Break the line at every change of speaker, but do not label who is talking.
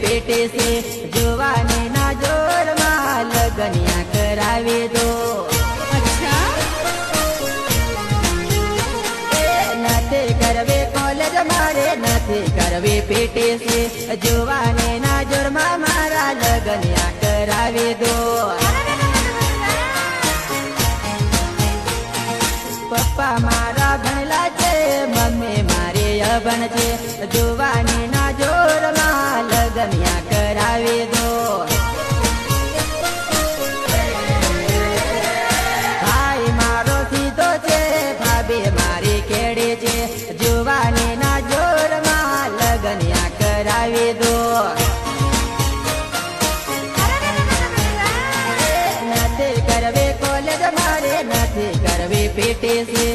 પેટે છે જોવાની ના જોરમાં લગનિયા કરાવી દો. નથી કરવી કોલેજ મારે નથી કરવી પેટે છે જોવાની ના જોરમાં મારા લગનિયા કરાવી દો. પપ્પા મારા ભણેલા છે છે જોવાની ના જોરમાં લગનિયા કરાવી દો. ભાઈ મારો સીધો છે, ભાભી મારી કેડી છે. જોવાની ના જોરમાં લગનિયા કરાવી દો. નથી કરવી કોલેજ મારે, નથી કરવી પેટી છે